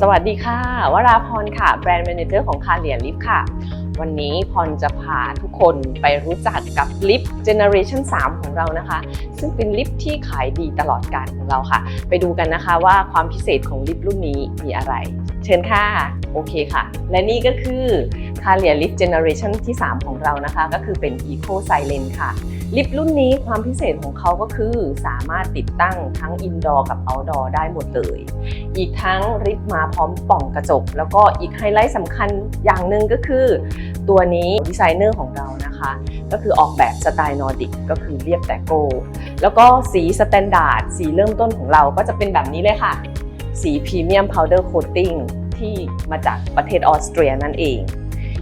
สวัสดีค่ะ วราพรค่ะ แบรนด์ a ม a เจอร์ของคาเลียลิฟค่ะ วันนี้พรจะพาทุกคนไปรู้จักกับลิฟต์เจเนอเรชัน3ของเรานะคะ ซึ่งเป็นลิฟต์ที่ขายดีตลอดการของเราค่ะ ไปดูกันนะคะว่าความพิเศษของลิฟต์รุ่นนี้มีอะไร เชิญค่ะ โอเคค่ะ และนี่ก็คือคาเลียลิฟต์เจเนอเรชันที่ 3 ของเรานะคะ ก็คือเป็น Eco Silent ค่ะ ลิฟต์รุ่นนี้ความพิเศษของเขาก็คือสามารถติดตั้งทั้งอินดอร์กับเอาท์ดอร์ได้หมดเลย อีกทั้งลิฟต์มาพร้อมปล่องกระจก แล้วก็อีกไฮไลท์สำคัญอย่างหนึ่งก็คือ ตัวนี้ดีไซเนอร์ของเรานะคะก็คือออกแบบสไตล์นอร์ดิกก็คือเรียบแต่โก แล้วก็สีสแตนดาร์ดสีเริ่มต้นของเราก็จะเป็นแบบนี้เลยค่ะ สีพรีเมียมพาวเดอร์โคตติ้งที่มาจากประเทศออสเตรียนั่นเอง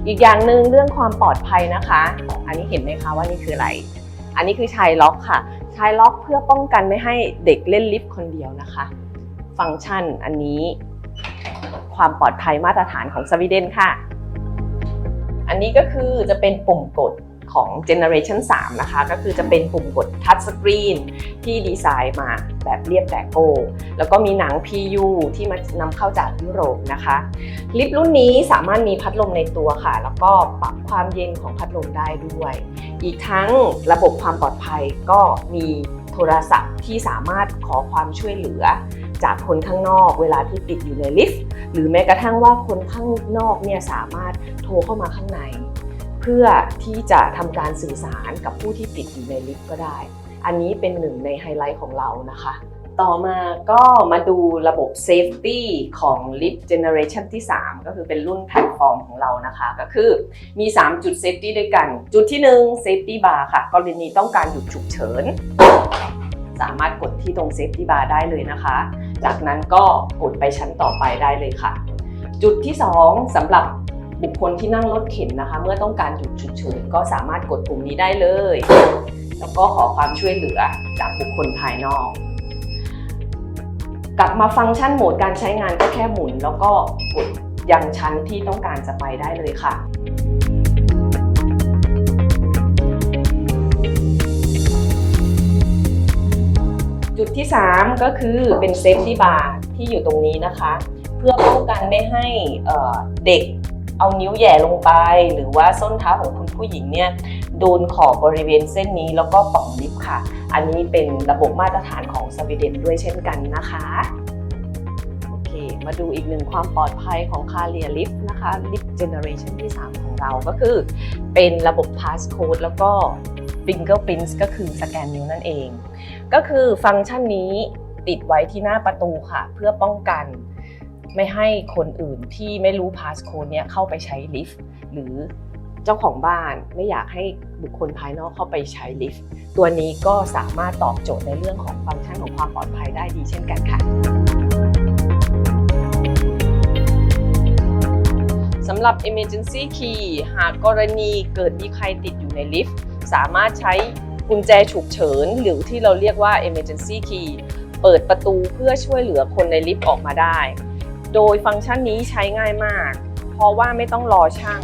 อีกอย่างหนึ่งเรื่องความปลอดภัยนะคะ อันนี้เห็นไหมคะว่านี่คืออะไร อันนี้คือชายล็อกค่ะ ชายล็อกเพื่อป้องกันไม่ให้เด็กเล่นลิฟต์คนเดียวนะคะ ฟังก์ชันอันนี้ ความปลอดภัยมาตรฐานของสวีเดนค่ะ อันนี้ก็คือจะเป็นปุ่มกด ของ Generation 3 นะคะ ก็คือจะเป็นปุ่มกดทัชสกรีนที่ดีไซน์มาแบบเรียบแต่โก้ แล้วก็มีหนัง PU ที่มานำเข้าจากยุโรปนะคะ ลิฟต์รุ่นนี้สามารถมีพัดลมในตัวค่ะ แล้วก็ปรับความเย็นของพัดลมได้ด้วย อีกทั้งระบบความปลอดภัยก็มีโทรศัพท์ที่สามารถขอความช่วยเหลือจากคนข้างนอกเวลาที่ติดอยู่ในลิฟต์หรือแม้กระทั่งว่าคนข้างนอกเนี่ยสามารถโทรเข้ามาข้างใน เพื่อที่จะทำการสื่อสารกับผู้ที่ติดอยู่ในลิฟต์ก็ได้ อันนี้เป็นหนึ่งในไฮไลท์ของเรานะคะ ต่อมาก็มาดูระบบ Safety ของ Lift Generation ที่ 3 ก็คือเป็นรุ่นแพลตฟอร์มของเรานะคะ ก็คือมี 3 จุด Safety ด้วยกัน จุดที่ 1 Safety Bar ค่ะ กรณีต้องการหยุดฉุกเฉินสามารถกดที่ตรง Safety Bar ได้เลยนะคะ จากนั้นก็กดไปชั้นต่อไปได้เลยค่ะ จุดที่ 2สำหรับ บุคคลที่นั่งรถเข็นนะคะ เมื่อต้องการหยุดฉุกเฉินก็สามารถกดปุ่มนี้ได้เลย แล้วก็ขอความช่วยเหลือจากบุคคลภายนอก กลับมาฟังก์ชันโหมดการใช้งานก็แค่หมุน แล้วก็กดยังชั้นที่ต้องการจะไปได้เลยค่ะจุดที่ 3 ก็คือเป็นเซฟตี้บาร์ที่อยู่ตรงนี้นะคะ เพื่อป้องกันไม่ให้เอ่อเด็ก เอานิ้วแย่ลงไป หรือว่าส้นเท้าของคุณผู้หญิงเนี่ยโดนขอบบริเวณเส้นนี้แล้วก็ป่องลิฟต์ค่ะ อันนี้เป็นระบบมาตรฐานของสวีเดนด้วยเช่นกันนะคะโอเคมาดูอีกหนึ่งความปลอดภัยของคาเรียลิฟต์นะคะลิฟต์เจเนอเรชันที่ 3 ของเราก็คือ เป็นระบบ Passcode แล้วก็ Fingerprint ก็คือสแกนนิ้วนั่นเอง ก็คือฟังก์ชันนี้ติดไว้ที่หน้าประตูค่ะ เพื่อป้องกัน ไม่ให้คนอื่นที่ไม่รู้ Passcode เนี่ยเข้าไปใช้ลิฟต์หรือเจ้าของบ้านไม่อยากให้บุคคลภายนอกเข้าไปใช้ลิฟต์ตัวนี้ก็สามารถตอบโจทย์ในเรื่องของฟังก์ชันของความปลอดภัยได้ดีเช่นกันค่ะสำหรับ emergency key หากกรณีเกิดมีใครติดอยู่ในลิฟต์สามารถใช้กุญแจฉุกเฉิน หรือที่เราเรียกว่า emergency key เปิดประตูเพื่อช่วยเหลือคนในลิฟต์ออกมาได้ โดยฟังก์ชันนี้ใช้ง่ายมาก เพราะว่าไม่ต้องรอช่าง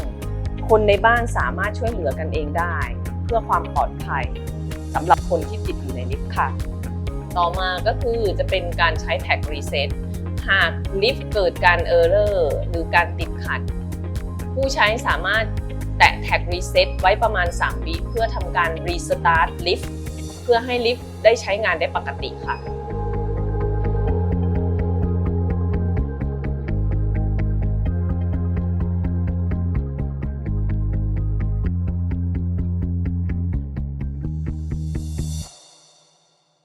คนในบ้านสามารถช่วยเหลือกันเองได้ เพื่อความปลอดภัยสำหรับคนที่ติดอยู่ในลิฟต์ค่ะ ต่อมาก็คือจะเป็นการใช้แท็กรีเซ็ตหากลิฟต์เกิดการเออร์เรอร์หรือการติดขัด ผู้ใช้สามารถแตะแท็กรีเซ็ตไว้ประมาณ 3 วิเพื่อทำการรีสตาร์ทลิฟต์เพื่อให้ลิฟต์ได้ใช้งานได้ปกติค่ะ